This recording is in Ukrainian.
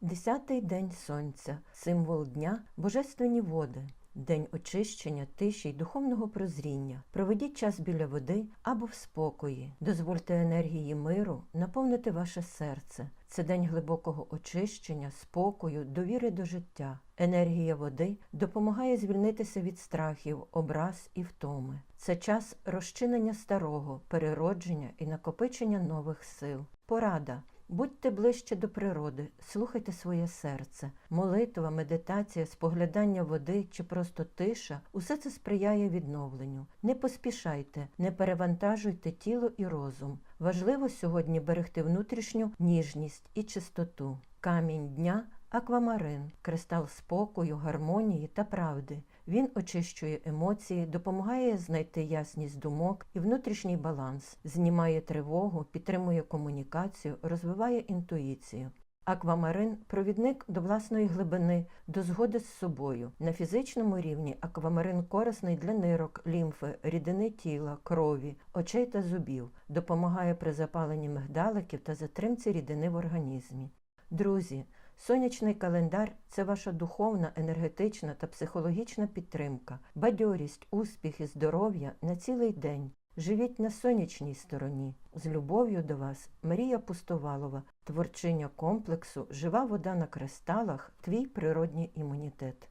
Десятий день сонця, символ дня, божественні води. День очищення, тиші й духовного прозріння. Проведіть час біля води або в спокої. Дозвольте енергії миру наповнити ваше серце. Це день глибокого очищення, спокою, довіри до життя. Енергія води допомагає звільнитися від страхів, образ і втоми. Це час розчинення старого, переродження і накопичення нових сил. Порада. Будьте ближче до природи, слухайте своє серце. Молитва, медитація, споглядання води чи просто тиша усе це сприяє відновленню. Не поспішайте, не перевантажуйте тіло і розум. Важливо сьогодні берегти внутрішню ніжність і чистоту. Камінь дня аквамарин, кристал спокою, гармонії та правди. Він очищує емоції, допомагає знайти ясність думок і внутрішній баланс, знімає тривогу, підтримує комунікацію, розвиває інтуїцію. Аквамарин провідник до власної глибини, до згоди з собою. На фізичному рівні аквамарин корисний для нирок, лімфи, рідини тіла, крові, очей та зубів, допомагає при запаленні мигдаликів та затримці рідини в організмі. Друзі, сонячний календар це ваша духовна, енергетична та психологічна підтримка, бадьорість, успіх і здоров'я на цілий день. Живіть на сонячній стороні. З любов'ю до вас Марія Пустовалова, творчиня комплексу Жива вода на кристалах, твій природній імунітет.